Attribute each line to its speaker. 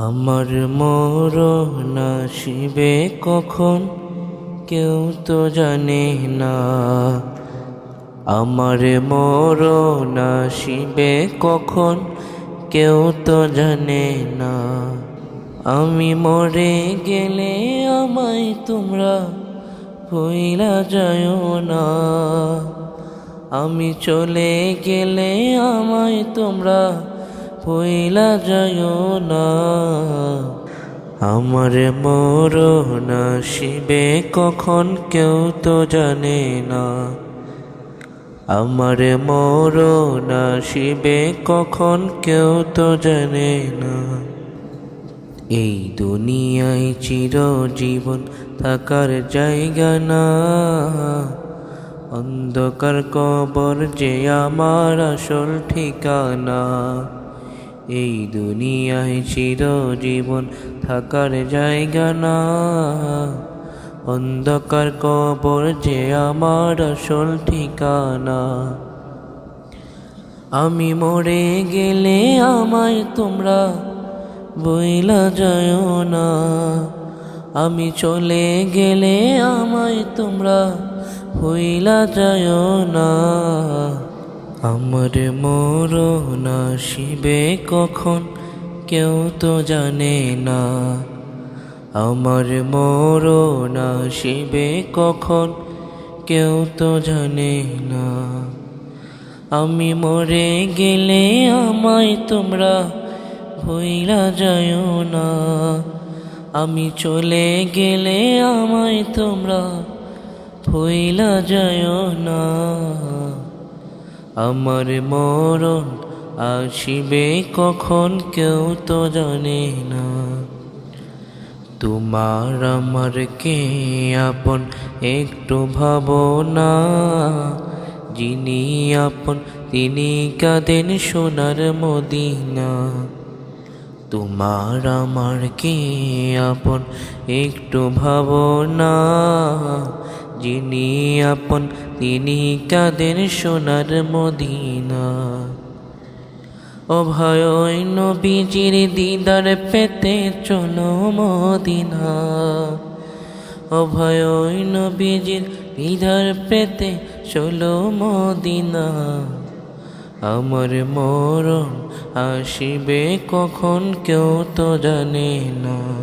Speaker 1: আমার মরণ আসিবে কখন? কেউ তো জানে না। আমার মরণ আসিবে কখন? কেউ তো জানে না। আমি মরে গেলে আমায় তোমরা ভইলা যায় না। আমি চলে গেলে আমায় তোমরা ভইলা যায় না। আমার মরণ আসিবে কখন কেউ তো জানে না। আমার মরণ আসিবে কখন কেউ তো জানে না। এই দুনিয়ায় চিরজীবন থাকার জায়গা না। অন্ধকার কবর যে আমার আসল ঠিকানা। এই দুনিয়ায় চিরজীবন থাকার জায়গা না। অন্ধকার কবর যে আমার আসল ঠিকানা। আমি মরে গেলে আমায় তোমরা বইলা যায় না। আমি চলে গেলে আমায় তোমরা হইলা যায় না। আমার মরণ আসিবে কখন? কেউ তো জানে না। আমার মরণ আসিবে কখন? কেউ তো জানে না। আমি মরে গেলে আমায় তোমরা ভইলা যায় না। আমি চলে গেলে আমায় তোমরা ভইলা যায় না। আমার মরণ আসিবে কখন কেউ তো জানে না। তোমার আমার কে আপন একটু ভাবনা যিনি আপন তিনি কাঁদেন সোনার মদিনা। তোমার আমার কে আপন একটু ভাবনা যিনি আপন, তিনি কাঁদেন সোনার মদিনা। অভয় নবীজির দিদার পেতে চলো মদিনা। অভয় নবীজির দিদার পেতে চলো মদিনা। আমার মরণ আসিবে কখন কেউ তো জানে না।